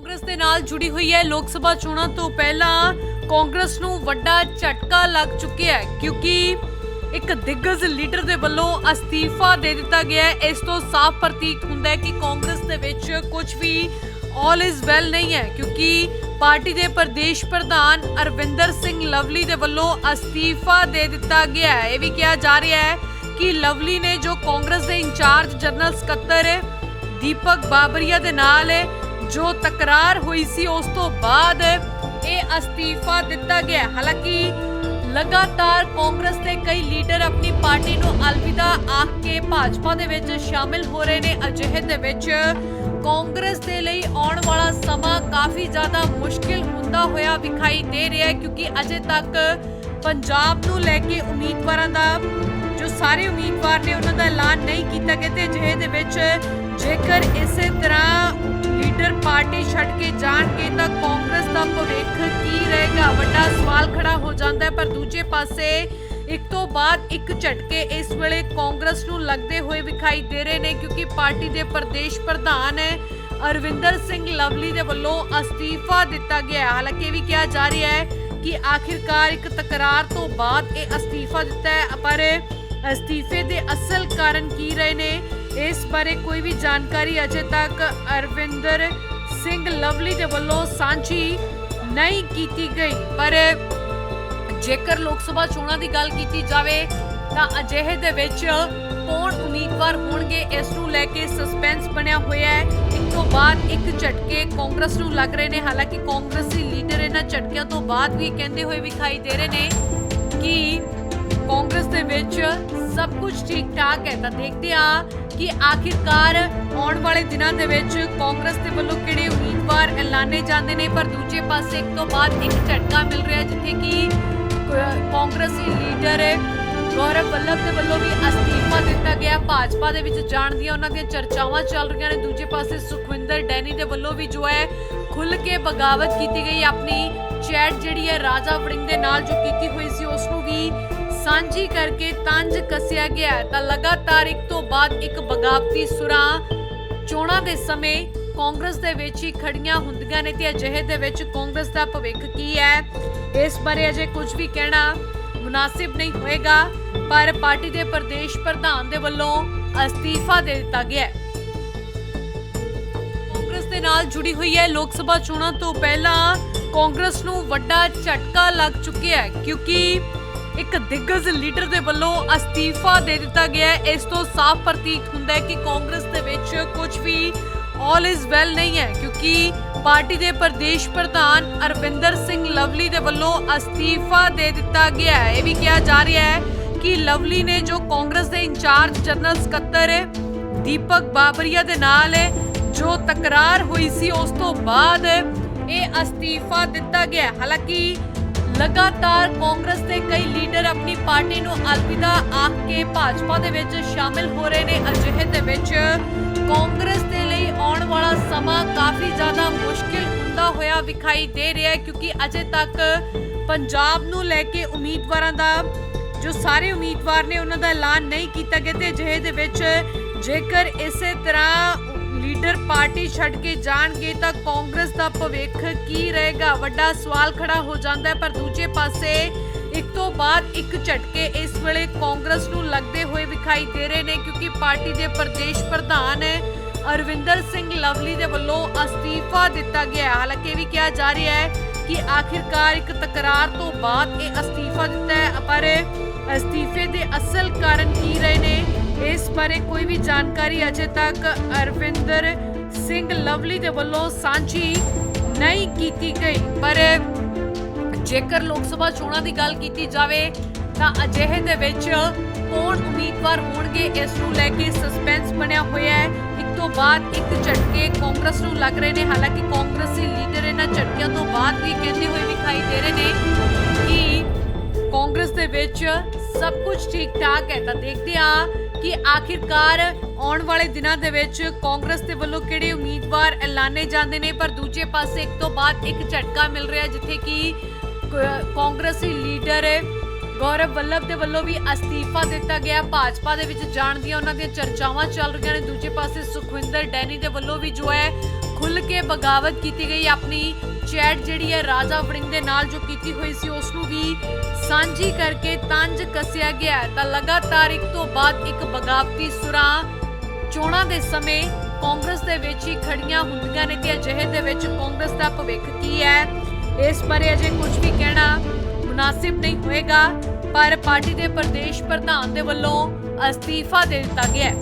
ਕਾਂਗਰਸ ਦੇ ਨਾਲ ਜੁੜੀ ਹੋਈ ਹੈ। ਲੋਕ ਸਭਾ ਚੋਣਾਂ ਤੋਂ ਪਹਿਲਾਂ ਕਾਂਗਰਸ ਨੂੰ ਵੱਡਾ ਝਟਕਾ ਲੱਗ ਚੁੱਕਿਆ ਹੈ ਕਿਉਂਕਿ ਇੱਕ ਦਿੱਗਜ ਲੀਡਰ ਦੇ ਵੱਲੋਂ ਅਸਤੀਫਾ ਦੇ ਦਿੱਤਾ ਗਿਆ ਹੈ। ਇਸ ਤੋਂ ਸਾਫ਼ ਪ੍ਰਤੀਕ ਹੁੰਦਾ ਹੈ ਕਿ ਕਾਂਗਰਸ ਦੇ ਵਿੱਚ ਕੁਝ ਵੀ ਆਲ ਇਜ਼ ਵੈਲ ਨਹੀਂ ਹੈ ਕਿਉਂਕਿ ਪਾਰਟੀ ਦੇ ਪ੍ਰਦੇਸ਼ ਪ੍ਰਧਾਨ ਅਰਵਿੰਦਰ ਸਿੰਘ ਲਵਲੀ ਦੇ ਵੱਲੋਂ ਅਸਤੀਫਾ ਦੇ ਦਿੱਤਾ ਗਿਆ ਹੈ। ਇਹ ਵੀ ਕਿਹਾ ਜਾ ਰਿਹਾ ਹੈ ਕਿ ਲਵਲੀ ਨੇ ਜੋ ਕਾਂਗਰਸ ਦੇ ਇੰਚਾਰਜ ਜਨਰਲ ਸਕੱਤਰ ਦੀਪਕ ਬਾਬਰੀਆ ਦੇ ਨਾਲ ਜੋ ਤਕਰਾਰ ਹੋਈ ਸੀ, ਉਸ ਤੋਂ ਬਾਅਦ ਇਹ ਅਸਤੀਫਾ ਦਿੱਤਾ ਗਿਆ। ਹਾਲਾਂਕਿ ਲਗਾਤਾਰ ਕਾਂਗਰਸ ਦੇ ਕਈ ਲੀਡਰ ਆਪਣੀ ਪਾਰਟੀ ਨੂੰ ਅਲਵਿਦਾ ਆਖ ਕੇ ਭਾਜਪਾ ਦੇ ਵਿੱਚ ਸ਼ਾਮਿਲ ਹੋ ਰਹੇ ਨੇ। ਅਜਿਹੇ ਦੇ ਵਿੱਚ ਕਾਂਗਰਸ ਦੇ ਲਈ ਆਉਣ ਵਾਲਾ ਸਮਾਂ ਕਾਫੀ ਜ਼ਿਆਦਾ ਮੁਸ਼ਕਿਲ ਹੁੰਦਾ ਹੋਇਆ ਵਿਖਾਈ ਦੇ ਰਿਹਾ ਹੈ, ਕਿਉਂਕਿ ਅਜੇ ਤੱਕ ਪੰਜਾਬ ਨੂੰ ਲੈ ਕੇ ਉਮੀਦਵਾਰਾਂ ਦਾ ਸਾਰੇ ਉਮੀਦਵਾਰ ਨੇ ਉਹਨਾਂ ਦਾ ਐਲਾਨ ਨਹੀਂ ਕੀਤਾ ਗਿਆ ਤੇ ਅਜਿਹੇ ਦੇ ਵਿੱਚ ਜੇਕਰ ਇਸੇ ਤਰ੍ਹਾਂ ਲੀਡਰ ਪਾਰਟੀ ਛੱਡ ਕੇ ਜਾਣਗੇ ਤਾਂ ਕਾਂਗਰਸ ਦਾ ਭਵਿੱਖ ਕੀ ਰਹੇਗਾ? ਵੱਡਾ ਸਵਾਲ ਖੜਾ ਹੋ ਜਾਂਦਾ ਹੈ, ਪਰ ਦੂਜੇ ਪਾਸੇ ਇੱਕ ਤੋਂ ਬਾਅਦ ਇੱਕ ਝਟਕੇ ਇਸ ਵੇਲੇ ਕਾਂਗਰਸ ਨੂੰ ਲੱਗਦੇ ਹੋਏ ਵਿਖਾਈ ਦੇ ਰਹੇ ਨੇ, ਕਿਉਂਕਿ ਪਾਰਟੀ ਦੇ ਪ੍ਰਦੇਸ਼ ਪ੍ਰਧਾਨ ਅਰਵਿੰਦਰ ਸਿੰਘ ਲਵਲੀ ਦੇ ਵੱਲੋਂ ਅਸਤੀਫਾ ਦਿੱਤਾ ਗਿਆ ਹਾਲਾਂਕਿ ਇਹ ਵੀ ਕਿਹਾ ਜਾ ਰਿਹਾ ਹੈ ਕਿ ਆਖਿਰਕਾਰ ਇੱਕ ਤਕਰਾਰ ਤੋਂ ਬਾਅਦ ਇਹ ਅਸਤੀਫਾ ਦਿੱਤਾ ਹੈ, ਪਰ ਅਸਤੀਫੇ ਦੇ ਅਸਲ ਕਾਰਨ ਕੀ ਰਹੇ ਨੇ? ਇਸ ਬਾਰੇ ਕੋਈ ਵੀ ਜਾਣਕਾਰੀ ਅਜੇ ਤੱਕ ਅਰਵਿੰਦਰ ਸਿੰਘ ਲਵਲੀ ਦੇ ਵੱਲੋਂ ਸਾਂਝੀ ਨਹੀਂ ਕੀਤੀ ਗਈ। ਪਰ ਜੇਕਰ ਲੋਕ ਸਭਾ ਚੋਣਾਂ ਦੀ ਗੱਲ ਕੀਤੀ ਜਾਵੇ, ਤਾਂ ਅਜਿਹੇ ਦੇ ਵਿੱਚ ਕੌਣ ਉਮੀਦਵਾਰ ਹੋਣਗੇ, ਇਸ ਨੂੰ ਲੈ ਕੇ ਸਸਪੈਂਸ ਬਣਿਆ ਹੋਇਆ ਹੈ। ਇੱਕ ਤੋਂ ਬਾਅਦ ਇੱਕ ਝਟਕੇ ਕਾਂਗਰਸ ਨੂੰ ਲੱਗ ਰਹੇ ਨੇ। ਹਾਲਾਂਕਿ ਕਾਂਗਰਸੀ ਲੀਡਰ ਇਹਨਾਂ ਝਟਕਿਆਂ ਤੋਂ ਬਾਅਦ ਵੀ ਕਹਿੰਦੇ ਹੋਏ ਵਿਖਾਈ ਦੇ ਰਹੇ ਨੇ ਕਿ ਕਾਂਗਰਸ ਦੇ ਵਿੱਚ ਸਭ ਕੁਝ ਠੀਕ ਠਾਕ ਹੈ। ਤਾਂ ਦੇਖਦੇ ਆ ਕਿ ਆਖਿਰਕਾਰ ਆਉਣ ਵਾਲੇ ਦਿਨਾਂ ਦੇ ਵਿੱਚ ਕਾਂਗਰਸ ਦੇ ਵੱਲੋਂ ਕਿਹੜੇ ਉਮੀਦਵਾਰ ਐਲਾਨੇ ਜਾਂਦੇ ਨੇ, ਪਰ ਦੂਜੇ ਪਾਸੇ ਇੱਕ ਤੋਂ ਬਾਅਦ ਇੱਕ ਝਟਕਾ ਮਿਲ ਰਿਹਾ ਜਿੱਥੇ ਕਿ ਕਾਂਗਰਸੀ ਲੀਡਰ ਗੌਰਵ ਵੱਲਭ ਦੇ ਵੱਲੋਂ ਵੀ ਅਸਤੀਫਾ ਦਿੱਤਾ ਗਿਆ। ਭਾਜਪਾ ਦੇ ਵਿੱਚ ਜਾਣ ਦੀਆਂ ਉਹਨਾਂ ਦੀਆਂ ਚਰਚਾਵਾਂ ਚੱਲ ਰਹੀਆਂ ਨੇ। ਦੂਜੇ ਪਾਸੇ ਸੁਖਵਿੰਦਰ ਡੈਨੀ ਦੇ ਵੱਲੋਂ ਵੀ ਜੋ ਹੈ ਖੁੱਲ ਕੇ ਬਗਾਵਤ ਕੀਤੀ ਗਈ। ਆਪਣੀ ਚੈਟ ਜਿਹੜੀ ਹੈ ਰਾਜਾ ਵੜਿੰਗ ਦੇ ਨਾਲ ਜੋ ਕੀਤੀ ਹੋਈ ਸੀ, ਉਸ ਨੂੰ ਵੀ ਸਾਂਝੀ ਕਰਕੇ ਤੰਜ ਕੱਸਿਆ ਗਿਆ ਤਾਂ ਲਗਾਤਾਰ ਇੱਕ ਤੋਂ ਬਾਅਦ ਇੱਕ ਬਗਾਵਤੀ ਸੁਰਾਂ ਚੋਣਾਂ ਦੇ ਸਮੇਂ ਕਾਂਗਰਸ ਦੇ ਵਿੱਚ ਹੀ ਖੜੀਆਂ ਹੁੰਦੀਆਂ ਨੇ ਤੇ ਅਜਿਹੇ ਦੇ ਵਿੱਚ ਕਾਂਗਰਸ ਦਾ ਭਵਿੱਖ ਕੀ ਹੈ? ਇਸ ਬਾਰੇ ਅਜੇ ਕੁਝ ਵੀ ਕਹਿਣਾ ਮੁਨਾਸਿਬ ਨਹੀਂ ਹੋਏਗਾ, ਪਰ ਪਾਰਟੀ ਦੇ ਪ੍ਰਦੇਸ਼ ਪ੍ਰਧਾਨ ਦੇ ਵੱਲੋਂ ਅਸਤੀਫਾ ਦੇ ਦਿੱਤਾ ਗਿਆ ਹੈ। ਕਾਂਗਰਸ ਦੇ ਨਾਲ ਜੁੜੀ ਹੋਈ ਹੈ ਲੋਕ ਸਭਾ ਚੋਣਾਂ ਤੋਂ ਪਹਿਲਾਂ ਕਾਂਗਰਸ ਨੂੰ ਵੱਡਾ ਝਟਕਾ ਲੱਗ ਚੁੱਕਿਆ ਹੈ, ਕਿਉਂਕਿ ਇੱਕ ਦਿੱਗਜ ਲੀਡਰ ਦੇ ਵੱਲੋਂ ਅਸਤੀਫਾ ਦੇ ਦਿੱਤਾ ਗਿਆ ਹੈ। ਇਸ ਤੋਂ ਸਾਫ਼ ਪ੍ਰਤੀਤ ਹੁੰਦਾ ਹੈ ਕਿ ਕਾਂਗਰਸ ਦੇ ਵਿੱਚ ਕੁਝ ਵੀ ਆਲ ਇਜ਼ ਵੈਲ ਨਹੀਂ ਹੈ, ਕਿਉਂਕਿ ਪਾਰਟੀ ਦੇ ਪ੍ਰਦੇਸ਼ ਪ੍ਰਧਾਨ ਅਰਵਿੰਦਰ ਸਿੰਘ ਲਵਲੀ ਦੇ ਵੱਲੋਂ ਅਸਤੀਫਾ ਦੇ ਦਿੱਤਾ ਗਿਆ ਹੈ। ਇਹ ਵੀ ਕਿਹਾ ਜਾ ਰਿਹਾ ਹੈ ਕਿ ਲਵਲੀ ਨੇ ਜੋ ਕਾਂਗਰਸ ਦੇ ਇੰਚਾਰਜ ਜਨਰਲ ਸਕੱਤਰ ਦੀਪਕ ਬਾਬਰੀਆ ਦੇ ਨਾਲ ਜੋ ਤਕਰਾਰ ਹੋਈ ਸੀ ਉਸ ਤੋਂ ਬਾਅਦ ਇਹ ਅਸਤੀਫਾ ਦਿੱਤਾ ਗਿਆ ਹਾਲਾਂਕਿ ਲਗਾਤਾਰ ਕਾਂਗਰਸ ਦੇ ਕਈ ਲੀਡਰ ਆਪਣੀ ਪਾਰਟੀ ਨੂੰ ਅਲਵਿਦਾ ਆਖ ਕੇ ਭਾਜਪਾ ਦੇ ਵਿੱਚ ਸ਼ਾਮਿਲ ਹੋ ਰਹੇ ਨੇ। ਅਜਿਹੇ ਦੇ ਵਿੱਚ ਕਾਂਗਰਸ ਦੇ ਲਈ ਆਉਣ ਵਾਲਾ ਸਮਾਂ ਕਾਫੀ ਜ਼ਿਆਦਾ ਮੁਸ਼ਕਿਲ ਹੁੰਦਾ ਹੋਇਆ ਵਿਖਾਈ ਦੇ ਰਿਹਾ ਹੈ ਕਿਉਂਕਿ ਅਜੇ ਤੱਕ ਪੰਜਾਬ ਨੂੰ ਲੈ ਕੇ ਉਮੀਦਵਾਰਾਂ ਦਾ, ਜੋ ਸਾਰੇ ਉਮੀਦਵਾਰ ਨੇ ਉਹਨਾਂ ਦਾ ਐਲਾਨ ਨਹੀਂ ਕੀਤਾ ਗਿਆ ਤੇ ਅਜਿਹੇ ਦੇ ਵਿੱਚ ਜੇਕਰ ਇਸੇ ਤਰ੍ਹਾਂ ਲੀਡਰ ਪਾਰਟੀ ਛੱਡ ਕੇ ਜਾਣਗੇ ਤਾਂ ਕਾਂਗਰਸ ਦਾ ਭਵਿੱਖ ਕੀ ਰਹੇਗਾ? ਵੱਡਾ ਸਵਾਲ ਖੜਾ ਹੋ ਜਾਂਦਾ ਹੈ, ਪਰ ਦੂਜੇ ਪਾਸੇ ਇੱਕ ਤੋਂ ਬਾਅਦ ਇੱਕ ਝਟਕੇ ਇਸ ਵੇਲੇ ਕਾਂਗਰਸ ਨੂੰ ਲੱਗਦੇ ਹੋਏ ਵਿਖਾਈ ਦੇ ਰਹੇ ਨੇ, ਕਿਉਂਕਿ ਪਾਰਟੀ ਦੇ ਪ੍ਰਦੇਸ਼ ਪ੍ਰਧਾਨ ਅਰਵਿੰਦਰ ਸਿੰਘ ਲਵਲੀ ਦੇ ਵੱਲੋਂ ਅਸਤੀਫਾ ਦਿੱਤਾ ਗਿਆ ਹਾਲਾਂਕਿ ਇਹ ਵੀ ਕਿਹਾ ਜਾ ਰਿਹਾ ਹੈ ਕਿ ਆਖਿਰਕਾਰ ਇੱਕ ਤਕਰਾਰ ਤੋਂ ਬਾਅਦ ਇਹ ਅਸਤੀਫਾ ਦਿੱਤਾ ਹੈ, ਪਰ ਅਸਤੀਫੇ ਦੇ ਅਸਲ ਕਾਰਨ ਕੀ ਰਹੇ ਨੇ? ਇਸ ਬਾਰੇ ਕੋਈ ਵੀ ਜਾਣਕਾਰੀ ਅਜੇ ਤੱਕ ਅਰਵਿੰਦਰ ਸਿੰਘ ਲਵਲੀ ਦੇ ਵੱਲੋਂ ਸਾਂਝੀ ਨਹੀਂ ਕੀਤੀ ਗਈ। ਪਰ ਜੇਕਰ ਲੋਕ ਸਭਾ ਚੋਣਾਂ ਦੀ ਗੱਲ ਕੀਤੀ ਜਾਵੇ, ਤਾਂ ਅਜਿਹੇ ਦੇ ਵਿੱਚ ਕੌਣ ਉਮੀਦਵਾਰ ਹੋਣਗੇ, ਇਸ ਨੂੰ ਲੈ ਕੇ ਸਸਪੈਂਸ ਬਣਿਆ ਹੋਇਆ ਹੈ। ਇੱਕ ਤੋਂ ਬਾਅਦ ਇੱਕ ਝਟਕੇ ਕਾਂਗਰਸ ਨੂੰ ਲੱਗ ਰਹੇ ਨੇ। ਹਾਲਾਂਕਿ ਕਾਂਗਰਸੀ ਲੀਡਰ ਇਹਨਾਂ ਝਟਕਿਆਂ ਤੋਂ ਬਾਅਦ ਵੀ ਕਹਿੰਦੇ ਹੋਏ ਵਿਖਾਈ ਦੇ ਰਹੇ ਨੇ ਕਿ ਕਾਂਗਰਸ ਦੇ ਵਿੱਚ ਸਭ ਕੁਝ ਠੀਕ ਠਾਕ ਹੈ। ਤਾਂ ਦੇਖਦੇ ਆ ਕਿ ਆਖਿਰਕਾਰ ਆਉਣ ਵਾਲੇ ਦਿਨਾਂ ਦੇ ਵਿੱਚ ਕਾਂਗਰਸ ਦੇ ਵੱਲੋਂ ਕਿਹੜੇ ਉਮੀਦਵਾਰ ਐਲਾਨੇ ਜਾਂਦੇ ਨੇ? ਪਰ ਦੂਜੇ ਪਾਸੇ ਇੱਕ ਤੋਂ ਬਾਅਦ ਇੱਕ ਝਟਕਾ ਮਿਲ ਰਿਹਾ ਜਿੱਥੇ ਕਿ ਕਾਂਗਰਸੀ ਲੀਡਰ ਗੌਰਵ ਵੱਲਭ ਦੇ ਵੱਲੋਂ ਵੀ ਅਸਤੀਫਾ ਦਿੱਤਾ ਗਿਆ। ਭਾਜਪਾ ਦੇ ਵਿੱਚ ਜਾਣ ਦੀਆਂ ਉਹਨਾਂ ਦੀਆਂ ਚਰਚਾਵਾਂ ਚੱਲ ਰਹੀਆਂ ਨੇ। ਦੂਜੇ ਪਾਸੇ ਸੁਖਵਿੰਦਰ ਡੈਨੀ ਦੇ ਵੱਲੋਂ ਵੀ ਜੋ ਹੈ ਖੁੱਲ ਕੇ ਬਗਾਵਤ ਕੀਤੀ ਗਈ। ਆਪਣੀ ਚੈਟ ਜਿਹੜੀ ਹੈ ਰਾਜਾ ਵੜਿੰਗ ਦੇ ਨਾਲ ਜੋ ਕੀਤੀ ਹੋਈ ਸੀ ਉਸ ਨੂੰ ਵੀ ਸਾਂਝੀ ਕਰਕੇ ਤੰਜ ਕੱਸਿਆ ਗਿਆ ਤਾਂ ਲਗਾਤਾਰ ਇੱਕ ਤੋਂ ਬਾਅਦ ਇੱਕ ਬਗਾਵਤੀ ਸੁਰਾਂ ਚੋਣਾਂ ਦੇ ਸਮੇਂ ਕਾਂਗਰਸ ਦੇ ਵਿੱਚ ਹੀ ਖੜੀਆਂ ਹੁੰਦੀਆਂ ਨੇ ਤੇ ਅਜਿਹੇ ਦੇ ਵਿੱਚ ਕਾਂਗਰਸ ਦਾ ਭਵਿੱਖ ਕੀ ਹੈ? ਇਸ ਬਾਰੇ ਅਜੇ ਕੁਝ ਵੀ ਕਹਿਣਾ ਮੁਨਾਸਿਬ ਨਹੀਂ ਹੋਏਗਾ, ਪਰ ਪਾਰਟੀ ਦੇ ਪ੍ਰਦੇਸ਼ ਪ੍ਰਧਾਨ ਦੇ ਵੱਲੋਂ ਅਸਤੀਫਾ ਦੇ ਦਿੱਤਾ ਗਿਆ ਹੈ।